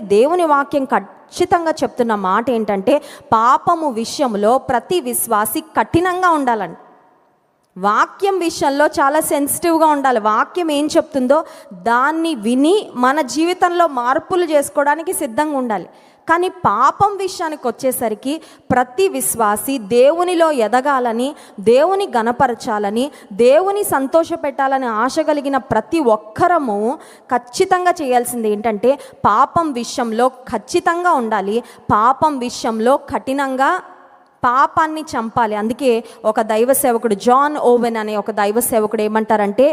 దేవుని వాక్యం ఖచ్చితంగా చెప్తున్న మాట ఏంటంటే పాపము విషయంలో ప్రతి విశ్వాసి కఠినంగా ఉండాలండి వాక్యం విషయంలో చాలా సెన్సిటివ్గా ఉండాలి. వాక్యం ఏం చెప్తుందో దాన్ని విని మన జీవితంలో మార్పులు చేసుకోవడానికి సిద్ధంగా ఉండాలి. కానీ పాపం విషయానికి వచ్చేసరికి ప్రతి విశ్వాసి దేవునిలో ఎదగాలని దేవుని గణపరచాలని దేవుని సంతోషపెట్టాలని ఆశ కలిగిన ప్రతి ఒక్కరము ఖచ్చితంగా చేయాల్సింది ఏంటంటే పాపం విషయంలో ఖచ్చితంగా ఉండాలి. పాపం విషయంలో కఠినంగా పాపాన్ని చంపాలి. అందుకే ఒక దైవ సేవకుడు జాన్ ఓవెన్ అనే ఒక దైవ సేవకుడు ఏమంటారంటే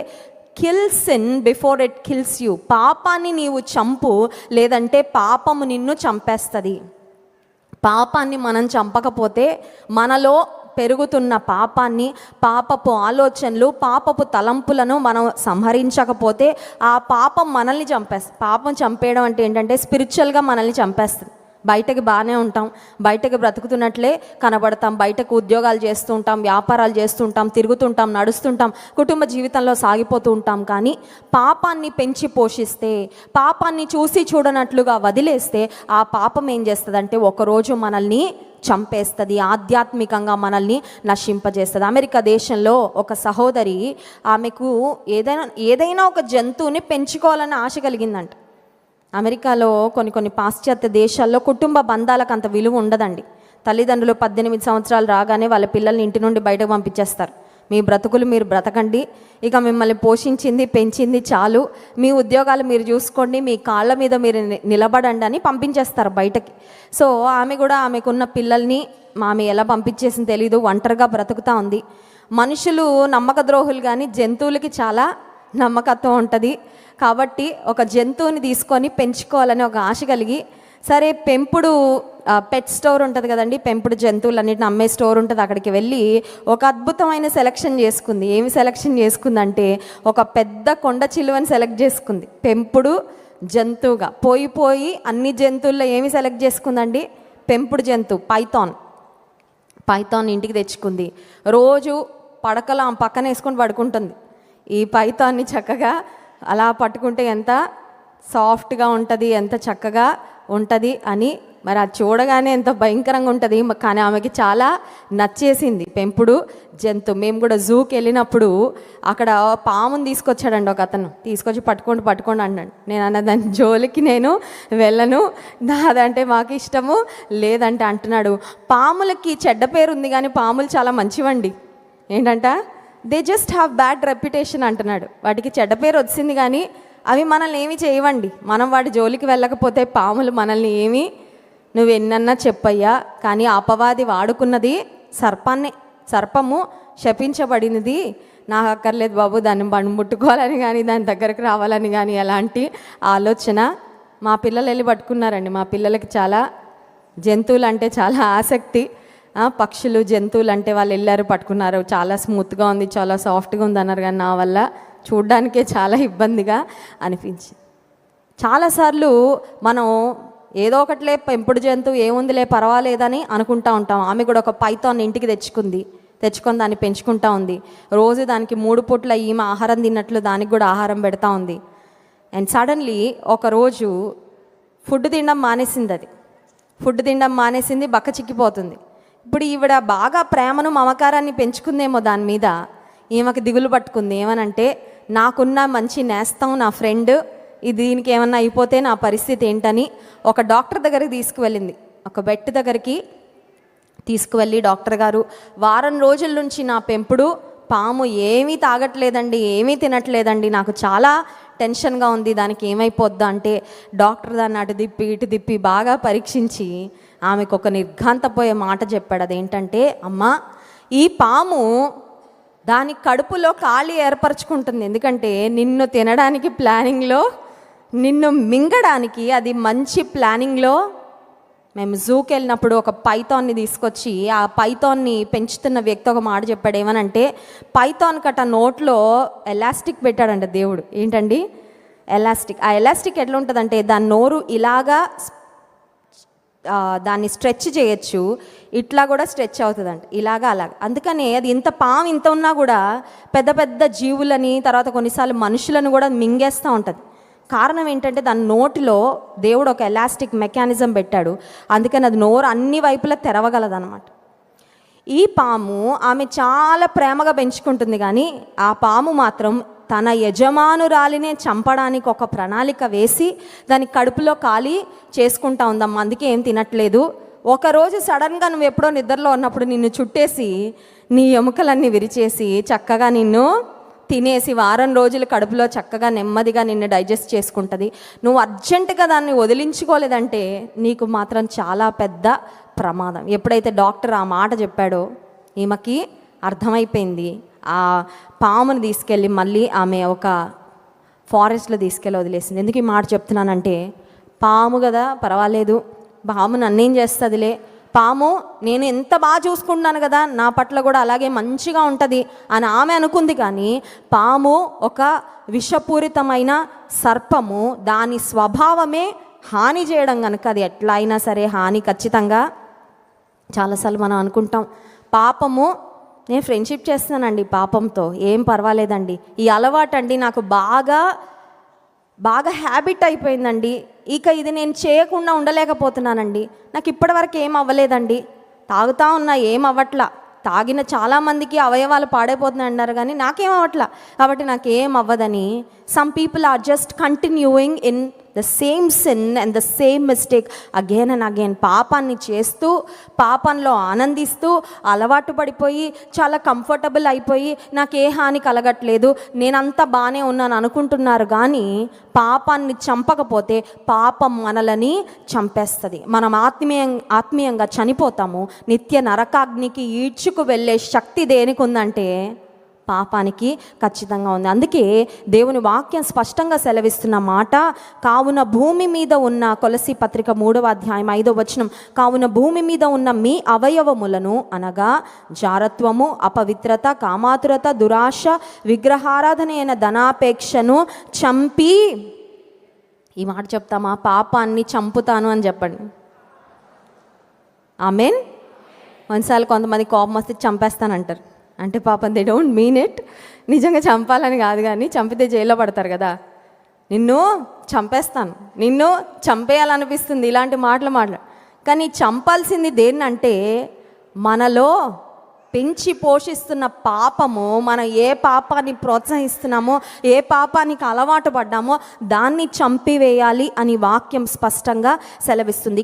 kill sin before it kills you పాపాన్ని నీవు చంపు లేదంటే పాపము నిన్ను చంపేస్తుంది. పాపాన్ని మనం చంపకపోతే మనలో పెరుగుతున్న పాపాన్ని పాపపు ఆలోచనలు పాపపు తలంపులను మనం సంహరించకపోతే ఆ పాపం మనల్ని చంపేస్తుంది పాపం చంపేయడం అంటే ఏంటంటే స్పిరిచువల్గా మనల్ని చంపేస్తుంది. బయటకి బాగానే ఉంటాం బయటకి బ్రతుకుతున్నట్లే కనబడతాం బయటకు ఉద్యోగాలు చేస్తుంటాం వ్యాపారాలు చేస్తుంటాం తిరుగుతుంటాం నడుస్తుంటాం కుటుంబ జీవితంలో సాగిపోతూ ఉంటాం. కానీ పాపాన్ని పెంచి పోషిస్తే పాపాన్ని చూసి చూడనట్లుగా వదిలేస్తే ఆ పాపం ఏం చేస్తుందంటే ఒకరోజు మనల్ని చంపేస్తుంది ఆధ్యాత్మికంగా మనల్ని నశింపజేస్తుంది. అమెరికా దేశంలో ఒక సహోదరి ఆమెకు ఏదైనా ఏదైనా ఒక జంతువుని పెంచుకోవాలని ఆశ కలిగిందంట. అమెరికాలో కొన్ని కొన్ని పాశ్చాత్య దేశాల్లో కుటుంబ బంధాలకు అంత విలువ ఉండదండి. తల్లిదండ్రులు పద్దెనిమిది సంవత్సరాలు రాగానే వాళ్ళ పిల్లల్ని ఇంటి నుండి బయటకు పంపించేస్తారు. మీ బ్రతుకులు మీరు బ్రతకండి. ఇక మిమ్మల్ని పోషించింది పెంచింది చాలు. మీ ఉద్యోగాలు మీరు చూసుకోండి. మీ కాళ్ళ మీద మీరు నిలబడండి అని పంపించేస్తారు బయటకి. సో ఆమె కూడా ఆమెకున్న పిల్లల్ని ఆమె ఎలా పంపించేసింది తెలీదు. ఒంటరిగా బ్రతుకుతా ఉంది. మనుషులు నమ్మక ద్రోహులు కానీ జంతువులకి చాలా నమ్మకత్వం ఉంటుంది. కాబట్టి ఒక జంతువుని తీసుకొని పెంచుకోవాలని ఒక ఆశ కలిగి సరే పెంపుడు పెట్ స్టోర్ ఉంటుంది కదండి పెంపుడు జంతువులన్నిటిని అమ్మే స్టోర్ ఉంటుంది అక్కడికి వెళ్ళి ఒక అద్భుతమైన సెలక్షన్ చేసుకుంది. ఏమి సెలక్షన్ చేసుకుందంటే ఒక పెద్ద కొండ చిలువని సెలెక్ట్ చేసుకుంది. పెంపుడు జంతువుగా. పోయి పోయి అన్ని జంతువుల్లో ఏమి సెలెక్ట్ చేసుకుందండి? పెంపుడు జంతువు పైథాన్ పైథాన్ ఇంటికి తెచ్చుకుంది. రోజు పడకలు ఆమె పక్కన వేసుకొని పడుకుంటుంది. ఈ పైతాన్ని చక్కగా అలా పట్టుకుంటే ఎంత సాఫ్ట్గా ఉంటుంది ఎంత చక్కగా ఉంటుంది అని మరి అది చూడగానే ఎంత భయంకరంగా ఉంటుంది. కానీ ఆమెకి చాలా నచ్చేసింది. పెంపుడు జంతువు మేము కూడా జూకి వెళ్ళినప్పుడు అక్కడ పాముని తీసుకొచ్చాడండి ఒక అతను. తీసుకొచ్చి పట్టుకోండి పట్టుకోండి అన్నాడు. నేను అన్న దాని జోలికి నేను వెళ్ళను. నాదంటే మాకు ఇష్టము లేదంటే అంటున్నాడు. పాములకి చెడ్డ పేరు ఉంది కానీ పాములు చాలా మంచివండి. ఏంటంట? They just have bad reputation అంటున్నాడు. వాటికి చెడ్డ పేరు వచ్చింది కానీ అవి మనల్ని ఏమీ చేయవండి. మనం వాటి జోలికి వెళ్ళకపోతే పాములు మనల్ని ఏమీ నువ్వు ఎన్నన్నా చెప్పయ్యా కానీ అపవాది వాడుకున్నది సర్పాన్ని సర్పము శపించబడినది. నాకు అక్కర్లేదు బాబు దాన్ని బండి ముట్టుకోవాలని కానీ దాని దగ్గరకు రావాలని కానీ ఎలాంటి ఆలోచన. మా పిల్లలు వెళ్ళి పట్టుకున్నారండి. మా పిల్లలకి చాలా జంతువులు అంటే చాలా ఆసక్తి. పక్షులు జంతువులు అంటే వాళ్ళు వెళ్ళారు పట్టుకున్నారు. చాలా స్మూత్గా ఉంది చాలా సాఫ్ట్గా ఉంది అన్నారు కానీ నా వల్ల చూడ్డానికే చాలా ఇబ్బందిగా అనిపించింది. చాలాసార్లు మనం ఏదో ఒకటిలే పెంపుడు జంతువు ఏముందిలే పర్వాలేదని అనుకుంటా ఉంటాం. ఆమె కూడా ఒక పైథాన్ ఇంటికి తెచ్చుకుంది తెచ్చుకొని దాన్ని పెంచుకుంటా ఉంది. రోజు దానికి మూడు పూట్ల ఈమె ఆహారం తిన్నట్లు దానికి కూడా ఆహారం పెడతా ఉంది. అండ్ సడన్లీ ఒకరోజు ఫుడ్ తినడం మానేసింది అది. ఫుడ్ తినడం మానేసింది బక్క చిక్కిపోతుంది. ఇప్పుడు ఈవిడ బాగా ప్రేమను మమకారాన్ని పెంచుకుందేమో దాని మీద. ఈమెకు దిగులు పట్టుకుంది ఏమనంటే నాకున్న మంచి నేస్తం నా ఫ్రెండ్ ఇది దీనికి ఏమన్నా అయిపోతే నా పరిస్థితి ఏంటని ఒక డాక్టర్ దగ్గరికి తీసుకువెళ్ళింది. ఒక బెట్ దగ్గరికి తీసుకువెళ్ళి డాక్టర్ గారు వారం రోజుల నుంచి నా పెంపుడు పాము ఏమీ తాగట్లేదండి ఏమీ తినట్లేదండి నాకు చాలా టెన్షన్గా ఉంది దానికి ఏమైపోద్దా అంటే డాక్టర్ దాన్ని అటు తిప్పి ఇటు దిప్పి బాగా పరీక్షించి ఆమెకు ఒక నిర్ఘాంతపోయే మాట చెప్పాడు. అదేంటంటే అమ్మ ఈ పాము దాని కడుపులో ఖాళీ ఏర్పరచుకుంటుంది. ఎందుకంటే నిన్ను తినడానికి ప్లానింగ్లో నిన్ను మింగడానికి అది మంచి ప్లానింగ్లో మేము జూకి వెళ్ళినప్పుడు ఒక పైథాన్ని తీసుకొచ్చి ఆ పైథాన్ని పెంచుతున్న వ్యక్తి ఒక మాట చెప్పాడు. ఏమనంటే పైథాన్ కట్ట నోట్లో ఎలాస్టిక్ పెట్టాడంట దేవుడు. ఏంటండి? ఎలాస్టిక్. ఆ ఎలాస్టిక్ ఎట్లా ఉంటుందంటే దాని నోరు ఇలాగా దాన్ని స్ట్రెచ్ చేయొచ్చు. ఇట్లా కూడా స్ట్రెచ్ అవుతుందంట. ఇలాగా అలాగ. అందుకని అది ఇంత పాము ఇంత ఉన్నా కూడా పెద్ద పెద్ద జీవులని తర్వాత కొన్నిసార్లు మనుషులను కూడా మింగేస్తూ ఉంటుంది. కారణం ఏంటంటే దాని నోటిలో దేవుడు ఒక ఎలాస్టిక్ మెకానిజం పెట్టాడు. అందుకని అది నోరు అన్ని వైపులా తెరవగలదన్నమాట. ఈ పాము ఆమె చాలా ప్రేమగా పెంచుకుంటుంది కానీ ఆ పాము మాత్రం తన యజమానురాలినే చంపడానికి ఒక ప్రణాళిక వేసి దాని కడుపులో ఖాళీ చేసుకుంటా ఉందమ్మా అందుకే ఏం తినట్లేదు. ఒకరోజు సడన్గా నువ్వు ఎప్పుడో నిద్రలో ఉన్నప్పుడు నిన్ను చుట్టేసి నీ ఎముకలన్నీ విరిచేసి చక్కగా నిన్ను తినేసి వారం రోజులు కడుపులో చక్కగా నెమ్మదిగా నిన్ను డైజెస్ట్ చేసుకుంటుంది. నువ్వు అర్జెంటుగా దాన్ని వదిలించుకోలేదంటే నీకు మాత్రం చాలా పెద్ద ప్రమాదం. ఎప్పుడైతే డాక్టర్ ఆ మాట చెప్పాడో ఈమెకి అర్థమైపోయింది. ఆ పామును తీసుకెళ్ళి మళ్ళీ ఆమె ఒక ఫారెస్ట్లో తీసుకెళ్ళి వదిలేసింది. ఎందుకు ఈ మాట చెప్తున్నానంటే పాము కదా పర్వాలేదు. పాము నన్నేం చేస్తుందిలే? పాము నేను ఎంత బాగా చూసుకుంటున్నాను కదా నా పట్ల కూడా అలాగే మంచిగా ఉంటుంది అని ఆమె అనుకుంది కానీ పాము ఒక విషపూరితమైన సర్పము దాని స్వభావమే హాని చేయడం కనుక అది ఎట్లా అయినా సరే హాని ఖచ్చితంగా. చాలాసార్లు మనం అనుకుంటాం పాపము నేను ఫ్రెండ్షిప్ చేస్తున్నానండి పాపంతో ఏం పర్వాలేదండి. ఈ అలవాటు అండి నాకు బాగా బాగా హ్యాబిట్ అయిపోయిందండి. ఇక ఇది నేను చేయకుండా ఉండలేకపోతున్నానండి. నాకు ఇప్పటివరకు ఏం అవ్వలేదండి. తాగుతా ఉన్నా ఏం అవ్వట్లా. తాగిన చాలామందికి అవయవాలు పాడైపోతున్నాయి అన్నారు కానీ నాకేం అవ్వట్లా. కాబట్టి నాకేం అవ్వదని some people are just continuing in the same sin and the same mistake again and again పాపాన్ని చేస్తూ పాపంలో ఆనందిస్తూ అలవాటు పడిపోయి చాలా కంఫర్టబుల్ అయిపోయి నాకు ఏ హాని కలగట్లేదు నేనంతా బాగానే ఉన్నాను అనుకుంటున్నారు కానీ పాపాన్ని చంపకపోతే పాపం మనలని చంపేస్తుంది. మనం ఆత్మీయ ఆత్మీయంగా చనిపోతాము నిత్య నరకాగ్నికి ఈడ్చుకు వెళ్ళే శక్తి దేనికి ఉందంటే పాపానికి ఖచ్చితంగా ఉంది. అందుకే దేవుని వాక్యం స్పష్టంగా సెలవిస్తున్న మాట కావున భూమి మీద ఉన్న కొలసి పత్రిక మూడవ అధ్యాయం ఐదవ వచనం కావున భూమి మీద ఉన్న మీ అవయవములను అనగా జారత్వము అపవిత్రత కామాతురత దురాశ విగ్రహారాధన అయిన ధనాపేక్షను చంపి ఈ మాట చెప్తామా? పాపాన్ని చంపుతాను అని చెప్పండి. ఆమెన్? కొన్నిసార్లు కొంతమంది కోపం వస్తే చంపేస్తానంటారు. అంటే పాపం దే డోంట్ మీన్ ఇట్ నిజంగా చంపాలని కాదు కానీ చంపితే జైల్లో పడతారు కదా. నిన్ను చంపేస్తాను. నిన్ను చంపేయాలనిపిస్తుంది ఇలాంటి మాటలు మాట్లా. కానీ చంపాల్సింది దేన్నంటే మనలో పెంచి పోషిస్తున్న పాపము మనం ఏ పాపాన్ని ప్రోత్సహిస్తున్నామో ఏ పాపానికి అలవాటు పడ్డామో దాన్ని చంపివేయాలి అని వాక్యం స్పష్టంగా సెలవిస్తుంది.